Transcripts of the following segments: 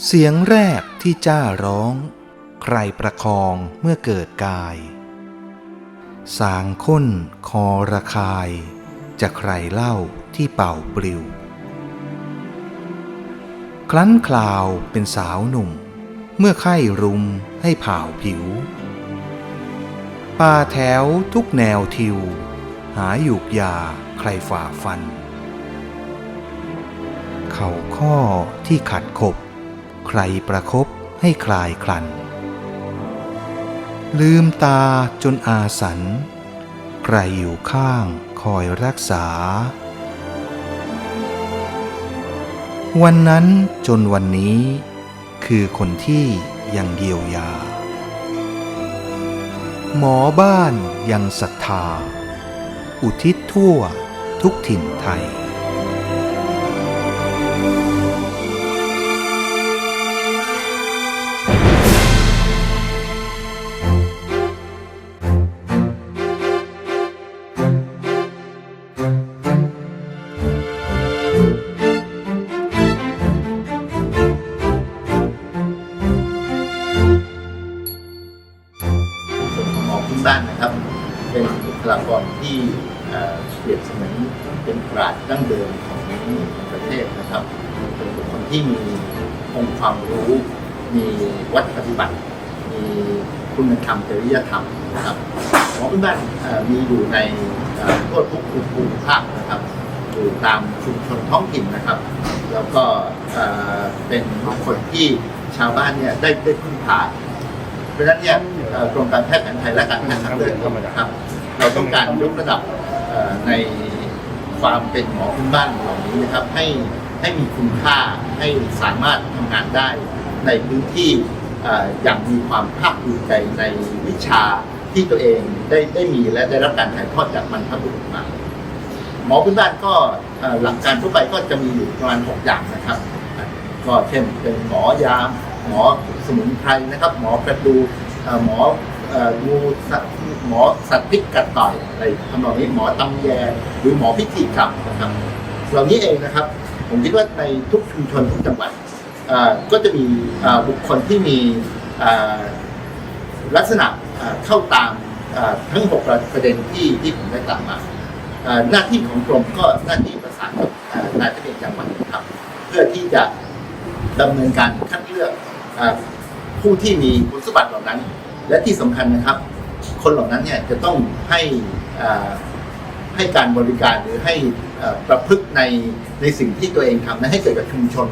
เสียงแรกที่จ้าร้อง ใครประคองเมื่อเกิดกาย สางค้นคอระคาย จะใครเล่าที่เป่าปลิว คลั้นคลาวเป็นสาวหนุ่ม เมื่อไข้รุมให้เผาผิว ป่าแถวทุกแนวทิว หาหยูกยาใครฝ่าฟัน เข่าข้อที่ขัดขบ ใครประคบให้คลายคลัน ลืมตาจนอาสัน ใครอยู่ข้างคอยรักษา วันนั้นจนวันนี้ คือคนที่ยังเยียวยา หมอบ้านยังศรัทธา อุทิศทั่วทุกถิ่นไทย องค์ความรู้ มีวัดปฏิบัติ มีคุณธรรมจริยธรรมนะครับหมอพื้นบ้านมีอยู่ในทั่วทุกภูมิภาคนะครับอยู่ตามชุมชนท้องถิ่นนะครับ แล้วก็เป็นบุคคลที่ชาวบ้านเนี่ยได้ได้พึ่งพาเพราะฉะนั้นเนี่ยกรมการแพทย์แผนไทยและการแพทย์ทางเลือกนะครับ เราต้องการยกระดับในความเป็นหมอพื้นบ้านเหล่านี้นะครับให้ให้มีคุณค่า ให้สามารถทำงานได้ในพื้นที่อย่างมีความภาคภูมิใจในวิชาที่ตัวเองได้ได้มีและได้รับการถ่ายทอดจากบรรพบุรุษมา หมอพื้นบ้านก็หลักการทั่วไปก็จะมีอยู่ประมาณ 6 อย่างนะครับ ก็เช่นเป็นหมอยามหมอสมุนไพรนะครับ หมอกระดูหมอเอ่องูสัตว์หมอสัตว์พิษกัดต่อยอะไรทำนองนี้หมอตำแยหรือหมอพิธีกรรมนะครับเหล่านี้เองนะครับ ผมคิดว่าในทุกชุมชนทุกจังหวัดก็จะมีบุคคลที่มีลักษณะเข้าตามทั้ง 6 ประเด็นที่ที่ผมได้กล่าวมา หน้าที่ของกรมก็หน้าที่ประสานกับนายทะเบียนจังหวัดนะครับ เพื่อที่จะดำเนินการคัดเลือกอผู้ที่มีคุณสมบัติเหล่านั้น และที่สำคัญนะครับ คนเหล่านั้นเนี่ยจะต้องให้ให้การบริการหรือให้ ประพฤติในในสิ่งที่ตัวเองทำนั้นให้เกิดกับชุมชน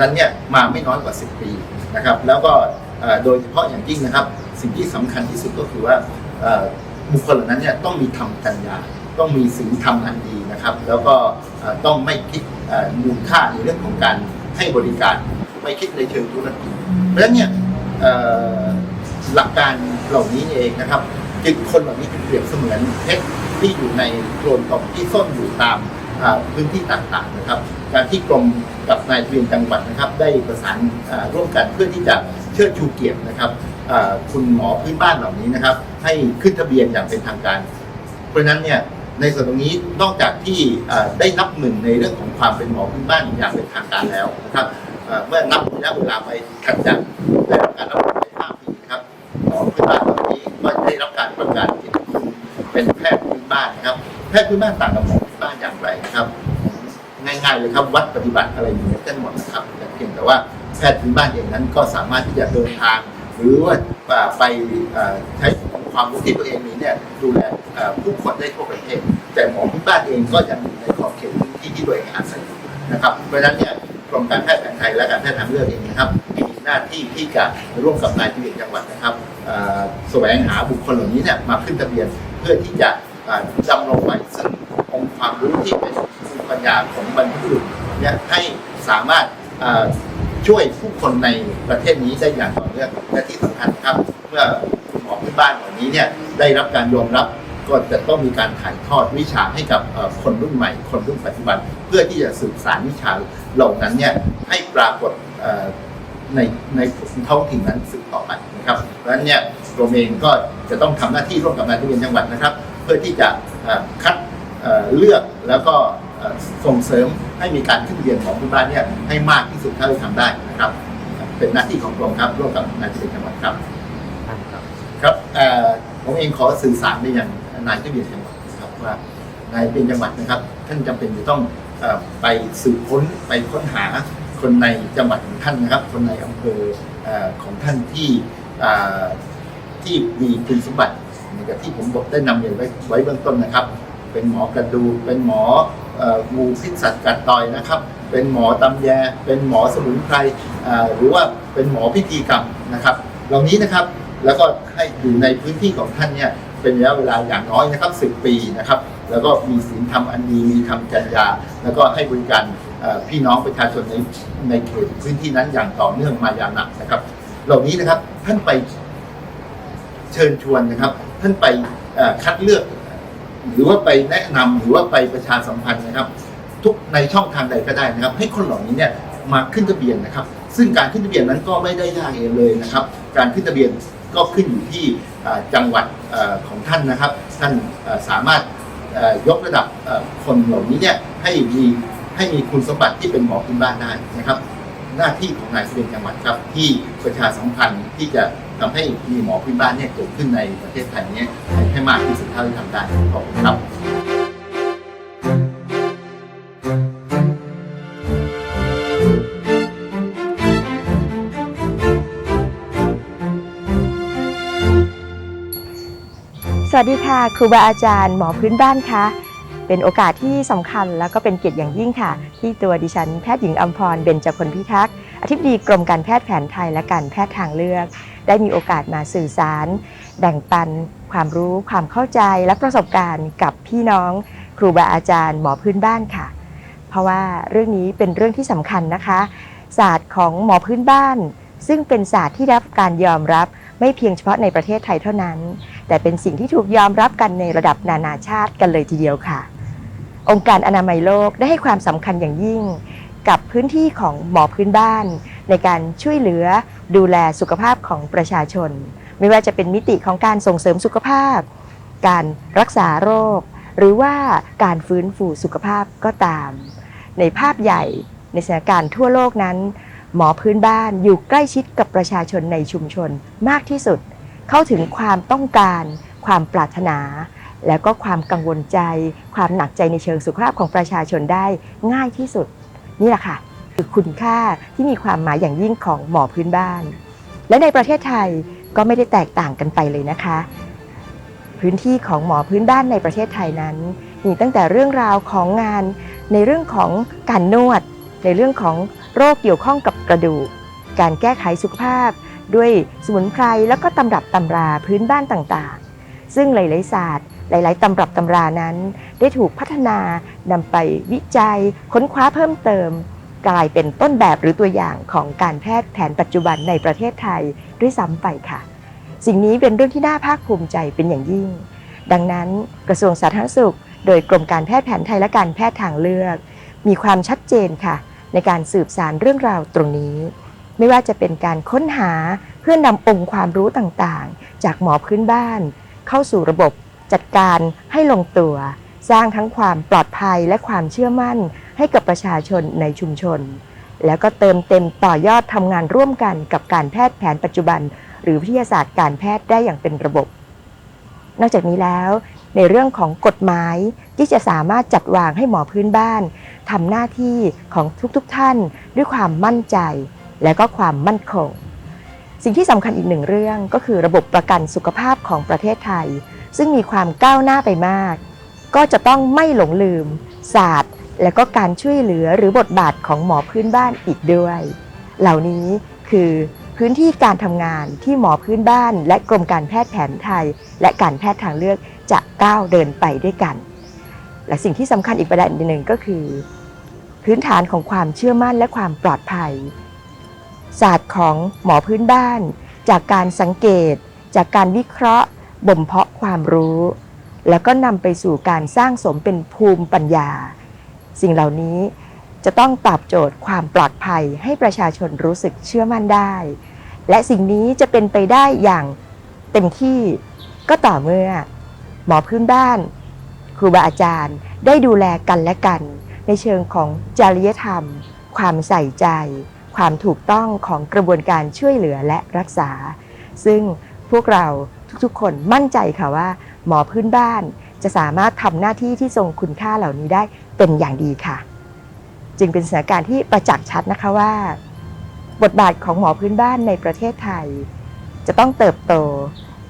นั้นเนี่ยมาไม่น้อยกว่า 10 ปีนะครับ แล้วก็โดยเฉพาะอย่างยิ่งนะครับ สิ่งที่สำคัญที่สุดก็คือว่าบุคคลเหล่านั้นเนี่ยต้องมีธรรมกัญญาต้องมีศีลธรรมอันดีนะครับ แล้วก็ต้องไม่คิดมูลค่าในเรื่องของการให้บริการไม่คิดในเชิงธุรกิจเพราะฉะนั้นเนี่ยหลักการเหล่านี้เองนะครับจึงคนเหล่านี้เปรียบเสมือนเพชรที่อยู่ในโคลนตมที่ซ่อนอยู่ตาม พื้นที่ต่างๆนะครับ การที่กรมกับนายทะเบียนจังหวัดนะครับ ได้ประสานร่วมกันเพื่อที่จะเชิดชูเกียรตินะครับคุณหมอพื้นบ้านเหล่านี้นะครับ ให้ขึ้นทะเบียนอย่างเป็นทางการ เพราะนั้นเนี่ยในส่วนตรงนี้นอกจากที่ได้นับหนึ่งในเรื่องของความเป็นหมอพื้นบ้านอย่างเป็นทางการแล้วนะครับเมื่อนับระยะเวลาไปถัดจากได้รับการรับรองในห้าปีนะครับหมอพื้นบ้านเหล่านี้ก็ได้รับการประกาศเกียรติคุณเป็นแพทย์พื้นบ้านนะครับ แพทย์พื้นบ้านต่างกับหมอพื้น บ้านอย่างไรนะครับ ง่ายๆเลยครับวัดปฏิบัติอะไรอย่างเงี้ยกันหมดนะครับแต่เพียงแต่ว่าแพทย์พื้นบ้านเองนั้นก็สามารถที่จะเดินทาง หรือว่าไปใช้ความรู้ที่ตัวเองมีเนี่ยดูแลผู้คนได้ทั่วประเทศ แต่หมอพื้นบ้านเองก็ยังอยู่ในขอบเขตพื้นที่ที่ตัวเองอาศัยนะครับเพราะฉะนั้นเนี่ยกรมการแพทย์แผนไทยและการแพทย์ทางเลือกเองนะครับมีหน้าที่ที่จะร่วมกับนายทะเบียนจังหวัดนะครับแสวงหาบุคคลเหล่านี้เนี่ยมาขึ้นทะเบียนเพื่อที่จะอ่าดำรงไว้ซึ่ง ความรู้ที่เป็นภูมิปัญญาของบรรพบุรุษเนี่ยให้สามารถช่วยผู้คนในประเทศนี้ได้อย่างต่อเนื่องและที่สำคัญครับ เมื่อคุณหมอพื้นบ้านเหล่านี้เนี่ยได้รับการยอมรับก็จะต้องมีการถ่ายทอดวิชาให้กับคนรุ่นใหม่ คนรุ่นปัจจุบัน เพื่อที่จะสืบสานวิชาเหล่านั้นเนี่ยให้ปรากฏในในท้องถิ่นนั้นสืบต่อไปนะครับเพราะฉะนั้นเนี่ยกรมเองก็จะต้องทำหน้าที่ร่วมกับนายทะเบียนจังหวัดนะครับ เพื่อที่จะคัด เอ่อเลือกแล้วก็เอ่อส่งเสริมให้มีการขึ้นทะเบียนของพื้นบ้านเนี่ยให้มากที่สุดเท่าที่ทำได้นะครับ เป็นหน้าที่ของกรมครับร่วมกับนายทะเบียนจังหวัดครับท่านครับครับเอ่อผมเองขอสื่อสารไปยังนายทะเบียนจังหวัดนะครับว่านายทะเบียนจังหวัดนะครับ ท่านจำเป็นจะต้องเอ่อไปสืบค้นไปค้นหาคนในจังหวัดของท่านนะครับ คนในอำเภอเอ่อของท่านที่เอ่อที่มีคุณสมบัติเหมือนกับที่ผมบอกได้นำเรียนไว้ไว้เบื้องต้นนะครับ เป็นหมอกระดูกเป็นหมองูพิษสัตว์กัดต่อยนะครับ เป็นหมอตำแย เป็นหมอสมุนไพรหรือว่าเป็นหมอพิธีกรรมนะครับ เหล่านี้นะครับแล้วก็ให้อยู่ในพื้นที่ของท่านเนี่ยเป็นระยะเวลาอย่างน้อยนะครับ10 ปีนะครับ แล้วก็มีศีลธรรมอันดีมีคำจรรยา แล้วก็ให้บริการพี่น้องประชาชนในในเขตพื้นที่นั้นอย่างต่อเนื่องมายาวนานนะครับ เหล่านี้นะครับท่านไปเชิญชวนนะครับ ท่านไปคัดเลือก หรือว่าไปแนะนำหรือว่าไปประชาสัมพันธ์นะครับ ทุกในช่องทางใดก็ได้นะครับ ให้คนเหล่านี้เนี่ยมาขึ้นทะเบียนนะครับ ซึ่งการขึ้นทะเบียนนั้นก็ไม่ได้ยากเองเลยนะครับ การขึ้นทะเบียนก็ขึ้นอยู่ที่จังหวัดอของท่านนะครับ ท่านสามารถยกระดับคนเหล่านี้เนี่ยให้มีให้มีคุณสมบัติที่เป็นหมอพื้นบ้านได้นะครับ หน้าที่ของนายทะเบียนจังหวัดครับที่ประชาสัมพันธ์ที่จะ ทำให้มีหมอพื้นบ้านเนี่ยเกิดขึ้นในประเทศไทยเนี่ยให้มากที่สุดเท่าที่ทำได้ขอบคุณครับสวัสดีค่ะครูบาอาจารย์หมอพื้นบ้านคะเป็นโอกาสที่สำคัญแล้วก็เป็นเกียรติอย่างยิ่งค่ะ ที่ตัวดิฉันแพทย์หญิงอัมพรเบญจพลพิทักษ์ อธิบดีกรมการแพทย์แผนไทยและการแพทย์ทางเลือก ได้มีโอกาสมาสื่อสาร แบ่งปัน ความรู้ความเข้าใจและประสบการณ์กับพี่น้อง ครูบาอาจารย์หมอพื้นบ้านค่ะ เพราะว่าเรื่องนี้เป็นเรื่องที่สำคัญนะคะ ศาสตร์ของหมอพื้นบ้าน ซึ่งเป็นศาสตร์ที่ได้รับการยอมรับไม่เพียงเฉพาะในประเทศไทยเท่านั้น แต่เป็นสิ่งที่ถูกยอมรับกันในระดับนานาชาติกันเลยทีเดียวค่ะ องค์การอนามัยโลกได้ให้ความสำคัญอย่างยิ่ง กับพื้นที่ของหมอพื้นบ้าน ในการช่วยเหลือดูแลสุขภาพของประชาชน ไม่ว่าจะเป็นมิติของการส่งเสริมสุขภาพ การรักษาโรค หรือว่าการฟื้นฟูสุขภาพก็ตาม ในภาพใหญ่ในสถานการณ์ทั่วโลกนั้น หมอพื้นบ้านอยู่ใกล้ชิดกับประชาชนในชุมชนมากที่สุด เข้าถึงความต้องการ ความปรารถนา แล้วก็ความกังวลใจ ความหนักใจในเชิงสุขภาพของประชาชนได้ง่ายที่สุด นี่แหละค่ะ คือคุณค่าที่มีความหมายอย่างยิ่งของหมอพื้นบ้าน และในประเทศไทยก็ไม่ได้แตกต่างกันไปเลยนะคะ พื้นที่ของหมอพื้นบ้านในประเทศไทยนั้น มีตั้งแต่เรื่องราวของงาน ในเรื่องของการนวด ในเรื่องของโรคเกี่ยวข้องกับกระดูก การแก้ไขสุขภาพ ด้วยสมุนไพรแล้วก็ตำรับตำราพื้นบ้านต่างๆ ซึ่งหลายๆศาสตร์ หลาย ๆ ตำรับตำรานั้น ได้ถูกพัฒนานำไปวิจัย ค้นคว้าเพิ่มเติม กลายเป็นต้นแบบหรือตัวอย่างของการแพทย์แผนปัจจุบันในประเทศไทยด้วยซ้ำไปค่ะ สิ่งนี้เป็นเรื่องที่น่าภาคภูมิใจเป็นอย่างยิ่ง ดังนั้นกระทรวงสาธารณสุข โดยกรมการแพทย์แผนไทยและการแพทย์ทางเลือก มีความชัดเจนค่ะ ในการสืบสารเรื่องราวตรงนี้ไม่ว่าจะเป็นการค้นหาเพื่อนำองค์ความรู้ต่างๆ จากหมอพื้นบ้าน เข้าสู่ระบบ จัดการให้ลงตัว สร้างทั้งความปลอดภัยและความเชื่อมั่น ให้กับประชาชนในชุมชน แล้วก็เติมเต็มต่อยอดทำงานร่วมกันกับการแพทย์แผนปัจจุบัน หรือวิทยาศาสตร์การแพทย์ได้อย่างเป็นระบบ นอกจากนี้แล้วในเรื่องของกฎหมายที่จะสามารถจัดวางให้หมอพื้นบ้านทำหน้าที่ของทุกๆทท่าน ด้วยความมั่นใจ และก็ความมั่นคง สิ่งที่สำคัญอีกหนึ่งเรื่องก็คือระบบประกันสุขภาพของประเทศไทย ซึ่งมีความก้าวหน้าไปมาก ก็จะต้องไม่หลงลืม ศาสตร์ และก็การช่วยเหลือหรือบทบาทของหมอพื้นบ้านอีกด้วย เหล่านี้คือพื้นที่การทำงานที่หมอพื้นบ้าน และกรมการแพทย์แผนไทย และการแพทย์ทางเลือกจะก้าวเดินไปด้วยกัน และสิ่งที่สำคัญอีกประเด็นหนึ่งก็คือ พื้นฐานของความเชื่อมั่นและความปลอดภัย ศาสตร์ของหมอพื้นบ้าน จากการสังเกต จากการวิเคราะห์ บ่มเพาะความรู้ แล้วก็นำไปสู่การสร้างสมเป็นภูมิปัญญา สิ่งเหล่านี้จะต้องตอบโจทย์ความปลอดภัยให้ประชาชนรู้สึกเชื่อมั่นได้ และสิ่งนี้จะเป็นไปได้อย่างเต็มที่ก็ต่อเมื่อ หมอพื้นบ้าน ครูบาอาจารย์ได้ดูแลกันและกัน ในเชิงของจริยธรรม ความใส่ใจ ความถูกต้องของกระบวนการช่วยเหลือและรักษา ซึ่งพวกเรา ทุกๆ คนมั่นใจค่ะว่า หมอพื้นบ้านจะสามารถทำหน้าที่ที่ทรงคุณค่าเหล่านี้ได้เป็นอย่างดีค่ะ จึงเป็นสถานการณ์ที่ประจักษ์ชัดนะคะว่า บทบาทของหมอพื้นบ้านในประเทศไทย จะต้องเติบโต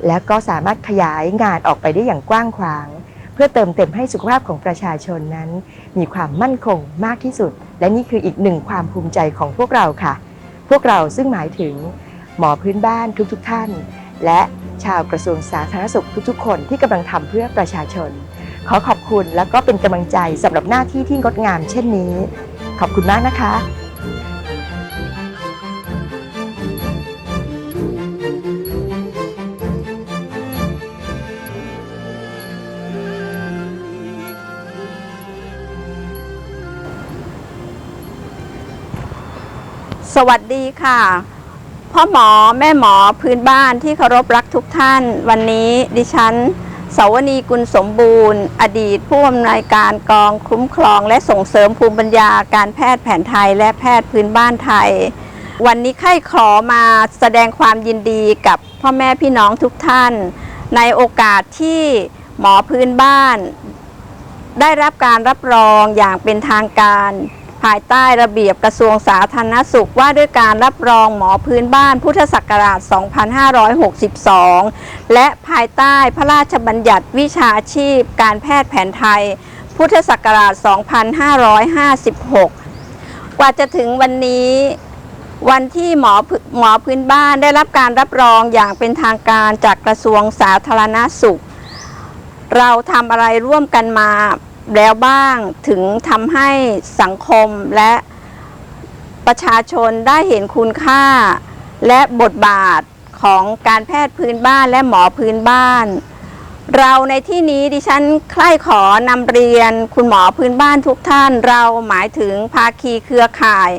แล้วก็สามารถขยายงานออกไปได้อย่างกว้างขวาง เพื่อเติมเต็มให้สุขภาพของประชาชนนั้น มีความมั่นคงมากที่สุด และนี่คืออีกหนึ่งความภูมิใจของพวกเราค่ะ พวกเราซึ่งหมายถึงหมอพื้นบ้านทุกๆทท่าน และ ชาวกระทรวงสาธารณสุขทุกๆ คนที่กำลังทำเพื่อประชาชน ขอขอบคุณแล้วก็เป็นกำลังใจสำหรับหน้าที่ที่งดงามเช่นนี้ ขอบคุณมากนะคะสวัสดีค่ะ พ่อหมอแม่หมอพื้นบ้านที่เคารพรักทุกท่าน วันนี้ดิฉันสาวนีกุลสมบูรณ์ อดีตผู้อำนวยการกองคุ้มครอง และส่งเสริมภูมิปัญญาการแพทย์แผนไทยและแพทย์พื้นบ้านไทย วันนี้ไข้ขอมาแสดงความยินดีกับพ่อแม่พี่น้องทุกท่าน ในโอกาสที่หมอพื้นบ้าน ได้รับการรับรองอย่างเป็นทางการ ภายใต้ระเบียบกระทรวงสาธารณสุขว่าด้วยการรับรองหมอพื้นบ้านพุทธศักราช 2562 และภายใต้พระราชบัญญัติวิชาชีพ การแพทย์แผนไทย พุทธศักราช 2556 กว่าจะถึงวันนี้วันที่หมอหมอพื้นบ้านได้รับการรับรองอย่างเป็นทางการจากกระทรวงสาธารณสุข เราทำอะไรร่วมกันมา แล้วบ้างถึงทำให้สังคมและประชาชนได้เห็นคุณค่า และบทบาทของการแพทย์พื้นบ้านและหมอพื้นบ้าน เราในที่นี้ดิฉันใคร่ขอนำเรียนคุณหมอพื้นบ้านทุกท่าน เราหมายถึงภาคีเครือข่าย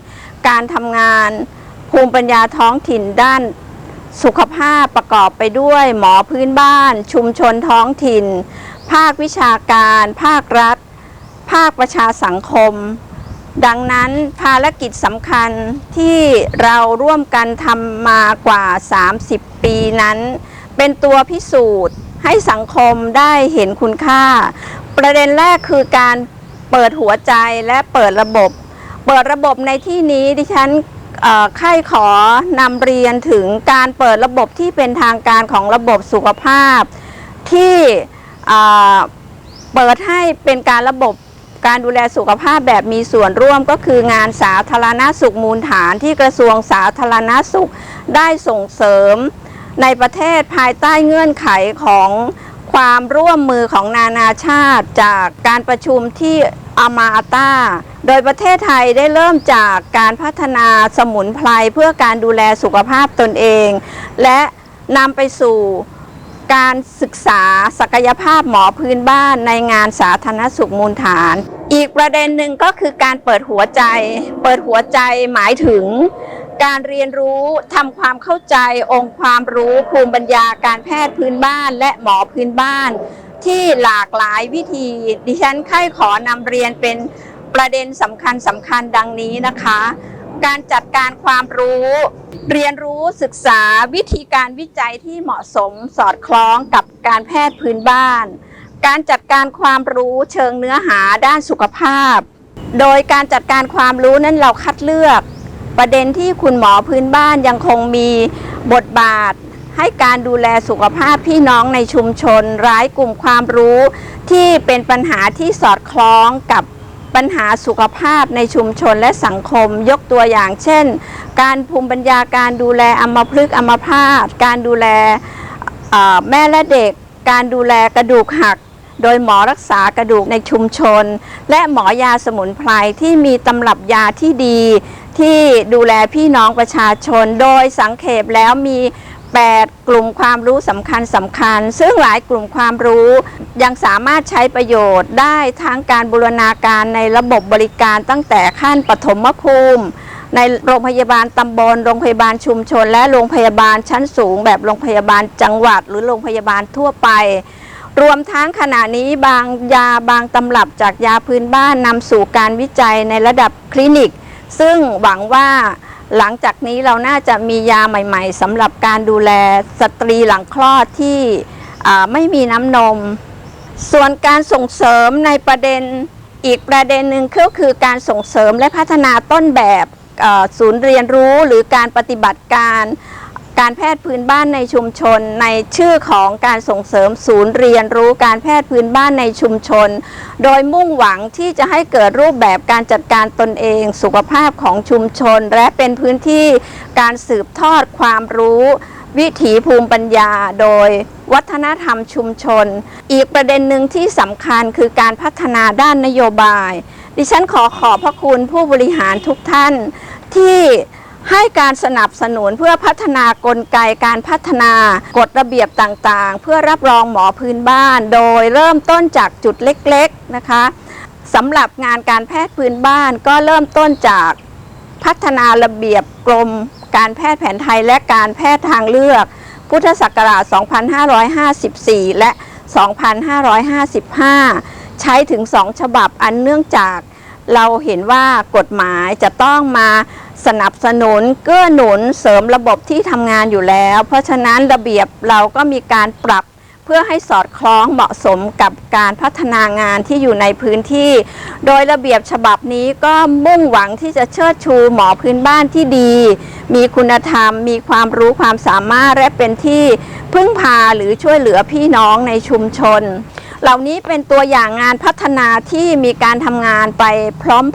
การทำงาน ภูมิปัญญาท้องถิ่นด้านสุขภาพประกอบไปด้วยหมอพื้นบ้าน ชุมชนท้องถิ่น ภาควิชาการ ภาครัฐ ภาคประชาสังคม ดังนั้นภารกิจสำคัญที่เราร่วมกันทำมากว่า 30 ปีนั้น เป็นตัวพิสูจน์ให้สังคมได้เห็นคุณค่า ประเด็นแรกคือการเปิดหัวใจและเปิดระบบ เปิดระบบในที่นี้ดิฉันเอ่อใคร่ขอนำเรียนถึงการเปิดระบบที่เป็นทางการของระบบสุขภาพ ที่ เปิดให้เป็นการระบบการดูแลสุขภาพแบบมีส่วนร่วมก็คืองานสาธารณสุขมูลฐานที่กระทรวงสาธารณสุขได้ส่งเสริม ในประเทศภายใต้เงื่อนไขของความร่วมมือของนานาชาติจากการประชุมที่อามาอาตาโดยประเทศไทยได้เริ่มจากการพัฒนาสมุนไพรเพื่อการดูแลสุขภาพตนเอง และนำไปสู่ การศึกษาศักยภาพหมอพื้นบ้านในงานสาธารณสุขมูลฐาน อีกประเด็นหนึ่งก็คือการเปิดหัวใจ เปิดหัวใจหมายถึง การเรียนรู้ทำความเข้าใจองค์ความรู้ภูมิปัญญาการแพทย์พื้นบ้านและหมอพื้นบ้าน ที่หลากหลายวิธี ดิฉันใคร่ขอนำเรียนเป็นประเด็นสำคัญสำคัญดังนี้นะคะ การจัดการความรู้ เรียนรู้ศึกษาวิธีการวิจัยที่เหมาะสมสอดคล้องกับการแพทย์พื้นบ้าน การจัดการความรู้เชิงเนื้อหาด้านสุขภาพ โดยการจัดการความรู้นั้นเราคัดเลือก ประเด็นที่คุณหมอพื้นบ้านยังคงมีบทบาทให้การดูแลสุขภาพพี่น้องในชุมชนร้ายกลุ่มความรู้ ที่เป็นปัญหาที่สอดคล้องกับ ปัญหาสุขภาพในชุมชนและสังคม ยกตัวอย่าง เช่น การภูมิปัญญาการดูแลอัมพฤกษ์อัมพาตการดูแลแม่และเด็ก การดูแลกระดูกหัก โดยหมอรักษากระดูกในชุมชน และหมอยาสมุนไพรที่มีตำรับยาที่ดี ที่ดูแลพี่น้องประชาชน โดยสังเขปแล้วมี 8 กลุ่มความรู้สำคัญสำคัญ ซึ่งหลายกลุ่มความรู้ยังสามารถใช้ประโยชน์ได้ทั้งการบูรณาการในระบบบริการตั้งแต่ขั้นปฐมภูมิในโรงพยาบาลตำบล โรงพยาบาลชุมชน และโรงพยาบาลชั้นสูง แบบโรงพยาบาลจังหวัด หรือโรงพยาบาลทั่วไป รวมทั้งขณะนี้บางยาบางตำรับจากยาพื้นบ้านนำสู่การวิจัยในระดับคลินิก ซึ่งหวังว่า หลังจากนี้เราน่าจะมียาใหม่ ๆสำหรับการดูแลสตรีหลังคลอดที่ไม่มีน้ำนม ส่วนการส่งเสริมในประเด็นอีกประเด็นหนึ่งก็คือการส่งเสริมและพัฒนาต้นแบบศูนย์เรียนรู้หรือการปฏิบัติการ การแพทย์พื้นบ้านในชุมชน ในชื่อของการส่งเสริมศูนย์เรียนรู้การแพทย์พื้นบ้านในชุมชน โดยมุ่งหวังที่จะให้เกิดรูปแบบการจัดการตนเอง สุขภาพของชุมชน และเป็นพื้นที่การสืบทอดความรู้ วิถีภูมิปัญญาโดยวัฒนธรรมชุมชน อีกประเด็นหนึ่งที่สำคัญคือการพัฒนาด้านนโยบาย ดิฉันขอขอบพระคุณผู้บริหารทุกท่านที่ ให้การสนับสนุนเพื่อพัฒนากลไกการพัฒนากฎระเบียบต่างๆ เพื่อรับรองหมอพื้นบ้าน โดยเริ่มต้นจากจุดเล็กๆนะคะสำหรับงานการแพทย์พื้นบ้านก็เริ่มต้นจากพัฒนาระเบียบกรมการแพทย์แผนไทยและการแพทย์ทางเลือก พุทธศักราช 2554 และ 2555 ใช้ถึง 2 ฉบับอันเนื่องจากเราเห็นว่ากฎหมายจะต้องมา สนับสนุนเกื้อหนุนเสริมระบบที่ทำงานอยู่แล้ว เพราะฉะนั้นระเบียบเราก็มีการปรับเพื่อให้สอดคล้องเหมาะสมกับการพัฒนางานที่อยู่ในพื้นที่ โดยระเบียบฉบับนี้ก็มุ่งหวังที่จะเชิดชูหมอพื้นบ้านที่ดี มีคุณธรรม มีความรู้ความสามารถและเป็นที่พึ่งพาหรือช่วยเหลือพี่น้องในชุมชน เหล่านี้เป็นตัวอย่างงานพัฒนาที่มีการทำงานไป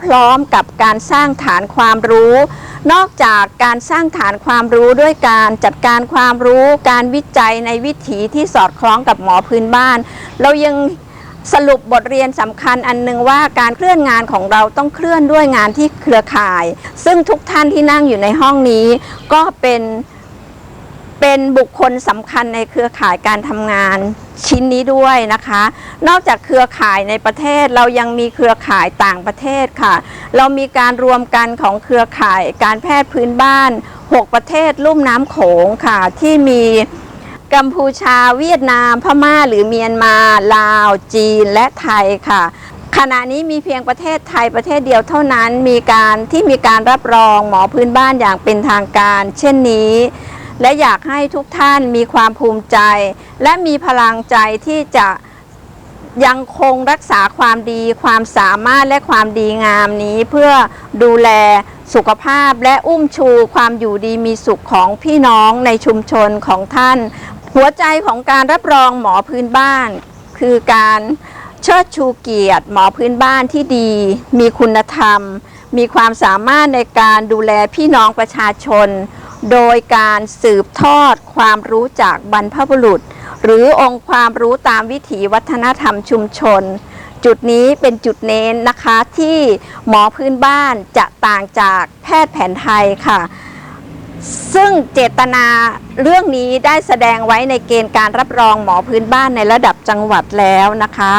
พร้อมๆกับการสร้างฐานความรู้ นอกจากการสร้างฐานความรู้ด้วยการจัดการความรู้ การวิจัยในวิถีที่สอดคล้องกับหมอพื้นบ้าน เรายังสรุปบทเรียนสำคัญอันหนึ่งว่าการเคลื่อนงานของเราต้องเคลื่อนด้วยงานที่เครือข่าย ซึ่งทุกท่านที่นั่งอยู่ในห้องนี้ก็เป็น เป็นบุคคลสำคัญในเครือข่ายการทำงานชิ้นนี้ด้วยนะคะ นอกจากเครือข่ายในประเทศเรายังมีเครือข่ายต่างประเทศค่ะ เรามีการรวมกันของเครือข่ายการแพทย์พื้นบ้าน 6 ประเทศลุ่มน้ำโขงค่ะ ที่มีกัมพูชาเวียดนาม พม่าหรือเมียนมา ลาว จีนและไทยค่ะขณะนี้มีเพียงประเทศไทยประเทศเดียวเท่านั้นมีการที่มีการรับรองหมอพื้นบ้านอย่างเป็นทางการ เช่นนี้ และอยากให้ทุกท่านมีความภูมิใจ และมีพลังใจที่จะยังคงรักษาความดี ความสามารถและความดีงามนี้เพื่อดูแลสุขภาพและอุ้มชูความอยู่ดีมีสุขของพี่น้องในชุมชนของท่าน หัวใจของการรับรองหมอพื้นบ้าน คือการเชิดชูเกียรติหมอพื้นบ้านที่ดี มีคุณธรรม มีความสามารถในการดูแลพี่น้องประชาชน โดยการสืบทอดความรู้จากบรรพบุรุษ หรือองค์ความรู้ตามวิถีวัฒนธรรมชุมชน จุดนี้เป็นจุดเน้นนะคะที่หมอพื้นบ้านจะต่างจากแพทย์แผนไทยค่ะ ซึ่งเจตนาเรื่องนี้ได้แสดงไว้ในเกณฑ์การรับรองหมอพื้นบ้านในระดับจังหวัดแล้วนะคะ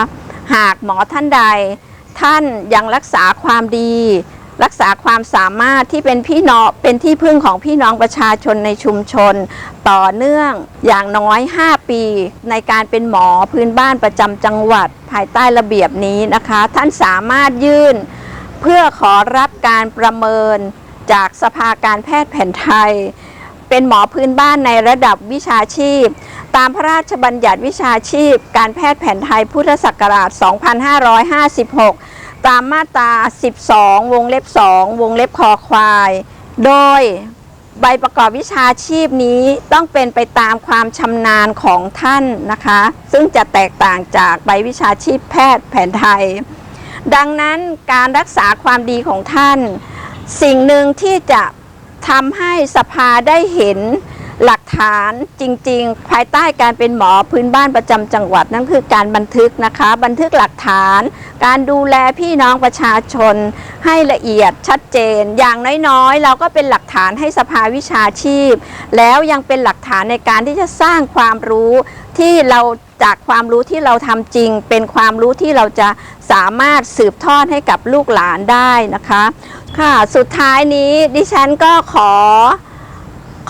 หากหมอท่านใดท่านยังรักษาความดี รักษาความสามารถที่เป็นพี่น้องเป็นที่พึ่งของพี่น้องประชาชนในชุมชน ต่อเนื่องอย่างน้อย 5 ปี ในการเป็นหมอพื้นบ้านประจำจังหวัด ภายใต้ระเบียบนี้นะคะ ท่านสามารถยื่น เพื่อขอรับการประเมินจากสภาการแพทย์แผนไทย เป็นหมอพื้นบ้านในระดับวิชาชีพ ตามพระราชบัญญัติวิชาชีพ การแพทย์แผนไทยพุทธศักราช 2556 ตามมาตรา 12 วงเล็บ 2 วงเล็บคอควาย โดยใบประกอบวิชาชีพนี้ต้องเป็นไปตามความชำนาญของท่านนะคะ ซึ่งจะแตกต่างจากใบวิชาชีพแพทย์แผนไทย ดังนั้นการรักษาความดีของท่าน สิ่งหนึ่งที่จะทำให้สภาได้เห็น หลักฐานจริง ๆ ภายใต้การเป็นหมอพื้นบ้านประจำจังหวัดนั่นคือการบันทึกนะคะ บันทึกหลักฐาน การดูแลพี่น้องประชาชน ให้ละเอียดชัดเจน อย่างน้อยๆ เราก็เป็นหลักฐานให้สภาวิชาชีพ แล้วยังเป็นหลักฐานในการที่จะสร้างความรู้ที่เราจากความรู้ที่เราทำจริง เป็นความรู้ที่เราจะสามารถสืบทอดให้กับลูกหลานได้นะคะ ค่ะ สุดท้ายนี้ดิฉันก็ขอ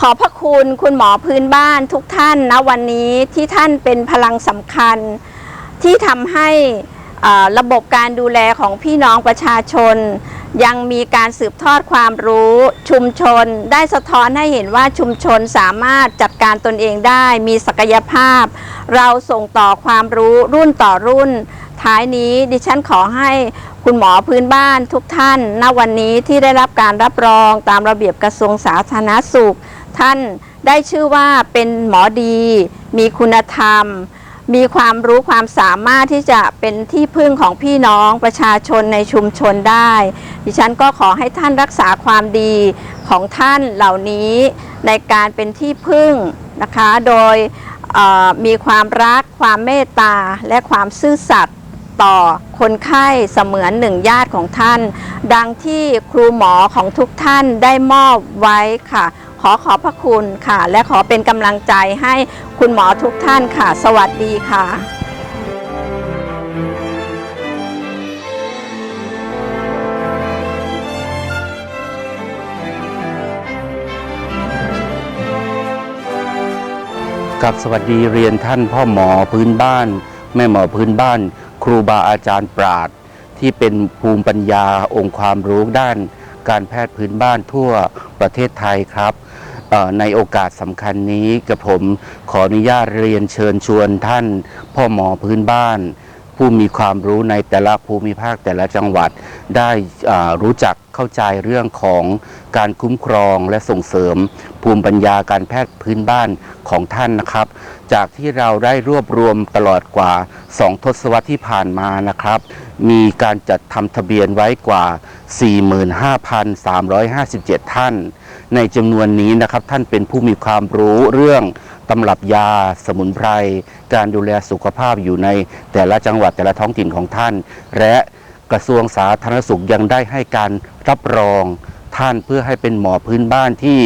ขอพระคุณคุณหมอพื้นบ้านทุกท่านนะวันนี้ที่ท่านเป็นพลังสำคัญ ที่ทำให้ระบบการดูแลของพี่น้องประชาชน ยังมีการสืบทอดความรู้ชุมชน ได้สะท้อนให้เห็นว่าชุมชนสามารถจัดการตนเองได้มีศักยภาพ เราส่งต่อความรู้รุ่นต่อรุ่น ท้ายนี้ดิฉันขอให้คุณหมอพื้นบ้านทุกท่านณวันนี้ที่ได้รับการรับรองตามระเบียบกระทรวงสาธารณสุข ท่านได้ชื่อว่าเป็นหมอดี มีคุณธรรม มีความรู้ความสามารถที่จะเป็นที่พึ่งของพี่น้องประชาชนในชุมชนได้ ดิฉันก็ขอให้ท่านรักษาความดีของท่านเหล่านี้ในการเป็นที่พึ่งนะคะ โดยมีความรัก ความเมตตา และความซื่อสัตย์ต่อคนไข้เสมือนหนึ่งญาติของท่าน ดังที่ครูหมอของทุกท่านได้มอบไว้ค่ะ ขอขอบพระคุณค่ะ และขอเป็นกำลังใจให้คุณหมอทุกท่านค่ะ สวัสดีค่ะกับสวัสดีเรียนท่านพ่อหมอพื้นบ้าน แม่หมอพื้นบ้าน ครูบาอาจารย์ปราดที่เป็นภูมิปัญญาองค์ความรู้ด้าน การแพทย์พื้นบ้านทั่วประเทศไทยครับ ในโอกาสสำคัญนี้กระผมขออนุญาตเรียนเชิญชวนท่าน พ่อหมอพื้นบ้าน ผู้มีความรู้ในแต่ละภูมิภาคแต่ละจังหวัด ได้รู้จักเข้าใจเรื่องของการคุ้มครองและส่งเสริม ภูมิปัญญาการแพทย์พื้นบ้านของท่านนะครับ จากที่เราได้รวบรวมตลอดกว่า 2 ทศวรรษที่ผ่านมานะครับ มีการจัดทำทะเบียนไว้กว่า 45,357 ท่าน ในจำนวนนี้นะครับท่านเป็นผู้มีความรู้เรื่องตำรับยาสมุนไพร การดูแลสุขภาพอยู่ในแต่ละจังหวัดแต่ละท้องถิ่นของท่าน และกระทรวงสาธารณสุขยังได้ให้การรับรองท่านเพื่อให้เป็นหมอพื้นบ้านที่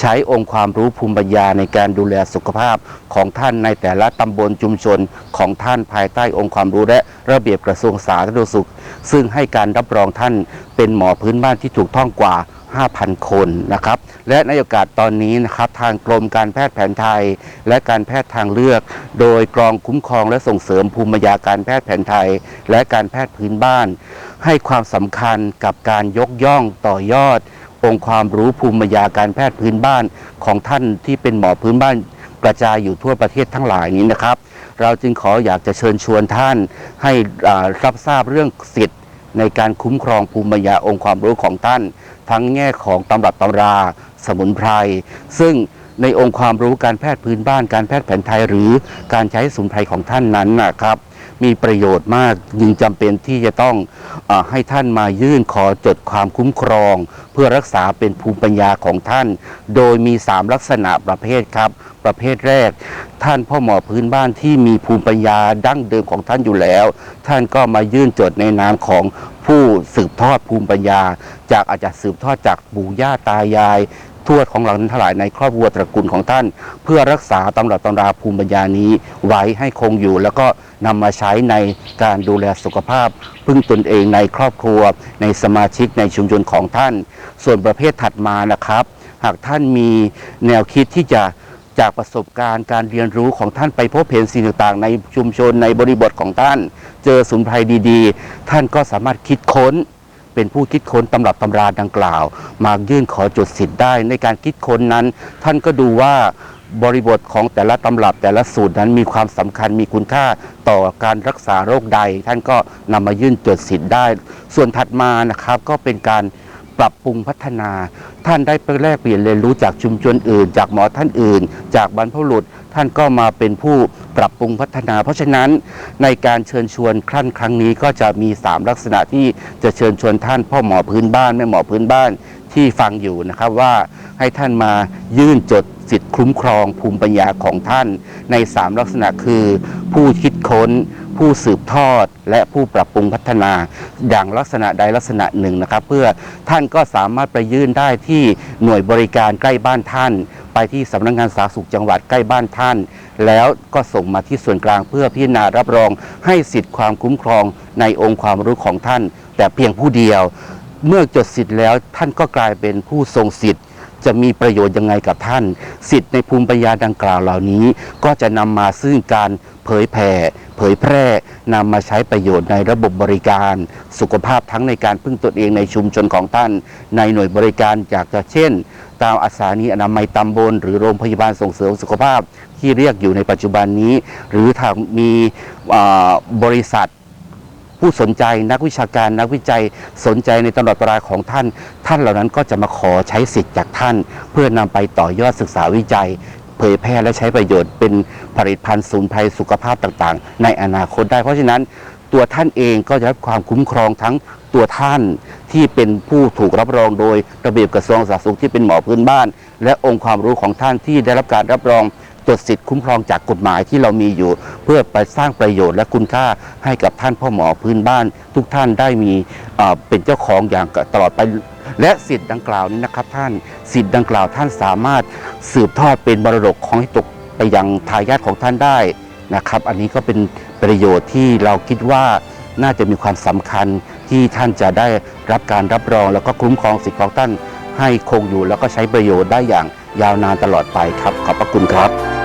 ใช้องค์ความรู้ภูมิปัญญาในการดูแลสุขภาพของท่านในแต่ละตำบลชุมชนของท่านภายใต้องค์ความรู้และระเบียบกระทรวงสาธารณสุข ซึ่งให้การรับรองท่านเป็นหมอพื้นบ้านที่ถูกต้องกว่า 5,000 คนนะครับ และในโอกาสตอนนี้นะครับทางกรมการแพทย์แผนไทย และการแพทย์ทางเลือก โดยกรองคุ้มครองและส่งเสริมภูมิปัญญาการแพทย์แผนไทย และการแพทย์พื้นบ้าน ให้ความสำคัญกับการยกย่องต่อยอด องค์ความรู้ภูมิปัญญาการแพทย์พื้นบ้านของท่านที่เป็นหมอพื้นบ้านกระจายอยู่ทั่วประเทศทั้งหลายนี้นะครับ เราจึงขออยากจะเชิญชวนท่านให้รับทราบเรื่องสิทธิ์ ในการคุ้มครองภูมิปัญญาองค์ความรู้ของท่าน ทั้งแง่ของตำรับตำรา สมุนไพร ซึ่งในองค์ความรู้การแพทย์พื้นบ้านการแพทย์แผนไทยหรือการใช้สมุนไพรของท่านนั้นนะครับ มีประโยชน์มากจึงจำเป็นที่จะต้องอให้ท่านมายื่นขอจดความคุ้มครอง เพื่อรักษาเป็นภูมิปัญญาของท่าน โดยมี 3 ลักษณะประเภทครับ ประเภทแรก ท่านพ่อหมอพื้นบ้านที่มีภูมิปัญญาดั้งเดิมของท่านอยู่แล้ว ท่านก็มายื่นจดในนามของผู้สืบทอดภูมิปัญญา จากอาจจะสืบทอดจากปู่ย่าตายาย ทวดของเราทั้งหลายในครอบครัวตระกูลของท่าน เพื่อรักษาตำรับตำราภูมิปัญญานี้ไว้ให้คงอยู่ แล้วก็นำมาใช้ในการดูแลสุขภาพ พึ่งตนเองในครอบครัว ในสมาชิกในชุมชนของท่าน ส่วนประเภทถัดมานะครับ หากท่านมีแนวคิดที่จะจากประสบการณ์การเรียนรู้ของท่านไปพบเห็นสิ่งต่างๆ ในชุมชนในบริบทของท่าน เจอสมุนไพรดีๆ ท่านก็สามารถคิดค้น เป็นผู้คิดค้นตำรับตำราดังกล่าว มายื่นขอจดสิทธิ์ได้ ในการคิดค้นนั้น ท่านก็ดูว่าบริบทของแต่ละตำรับแต่ละสูตรนั้นมีความสำคัญมีคุณค่าต่อการรักษาโรคใด ท่านก็นำมายื่นจดสิทธิ์ได้ ส่วนถัดมานะครับก็เป็นการ ปรับปรุงพัฒนา ท่านได้ไปแลกเปลี่ยนเรียนรู้จากชุมชนอื่น จากหมอท่านอื่น จากบรรพบุรุษท่านก็มาเป็นผู้ปรับปรุงพัฒนา เพราะฉะนั้นในการเชิญชวนครั้นครั้งนี้ก็จะมี 3 ลักษณะที่จะเชิญชวนท่านพ่อหมอพื้นบ้านแม่หมอพื้นบ้านที่ฟังอยู่นะครับว่าให้ท่านมายื่นจด สิทธิ์คุ้มครองภูมิปัญญาของท่าน ใน 3 ลักษณะคือ ผู้คิดค้น ผู้สืบทอด และผู้ปรับปรุงพัฒนาอย่างลักษณะใดลักษณะหนึ่งนะครับ เพื่อท่านก็สามารถไปยื่นได้ที่หน่วยบริการใกล้บ้านท่าน ไปที่สำนักงานสาธารณสุขจังหวัดใกล้บ้านท่าน แล้วก็ส่งมาที่ส่วนกลางเพื่อพิจารณารับรองให้สิทธิ์ความคุ้มครองในองค์ความรู้ของท่าน แต่เพียงผู้เดียว เมื่อจดสิทธิ์แล้วท่านก็กลายเป็นผู้ทรงสิทธิ์ จะมีประโยชน์ยังไงกับท่าน สิทธิ์ในภูมิปัญญาดังกล่าวเหล่านี้ ก็จะนำมาซึ่งการเผยแผ่เผยแพร่นำมาใช้ประโยชน์ในระบบบริการ สุขภาพทั้งในการพึ่งตนเองในชุมชนของท่าน ในหน่วยบริการจากจะเช่น ตามอาสานีอนามัยตำบล หรือโรงพยาบาลส่งเสริมสุขภาพที่เรียกอยู่ในปัจจุบันนี้ หรือถ้ามีบริษัท ผู้สนใจนักวิชาการนักวิจัยสนใจในตำรับตราของท่าน ท่านเหล่านั้นก็จะมาขอใช้สิทธิ์จากท่าน เพื่อนำไปต่อยอดศึกษาวิจัย เผยแพร่และใช้ประโยชน์เป็นผลิตภัณฑ์สูนไพรสุขภาพต่างๆ ในอนาคตได้ เพราะฉะนั้นตัวท่านเองก็จะรับความคุ้มครองทั้งตัวท่านที่เป็นผู้ถูกรับรองโดยระเบียบกระทรวงสาธารณสุขที่เป็นหมอพื้นบ้าน และองค์ความรู้ของท่านที่ได้รับการรับรอง จดสิทธิ์คุ้มครองจากกฎหมายที่เรามีอยู่ เพื่อไปสร้างประโยชน์และคุณค่าให้กับท่านพ่อหมอพื้นบ้าน ทุกท่านได้มีเป็นเจ้าของอย่างตลอดไปและสิทธิ์ดังกล่าวนี้นะครับท่านสิทธิ์ดังกล่าวท่านสามารถสืบทอดเป็นมรดกของให้ตกไปยังทายาทของท่านได้นะครับ อันนี้ก็เป็นประโยชน์ที่เราคิดว่าน่าจะมีความสำคัญที่ท่านจะได้รับการรับรอง แล้วก็คุ้มครองสิทธิ์ของท่านให้คงอยู่ แล้วก็ใช้ประโยชน์ได้อย่างยาวนานตลอดไปครับ ขอบพระคุณครับ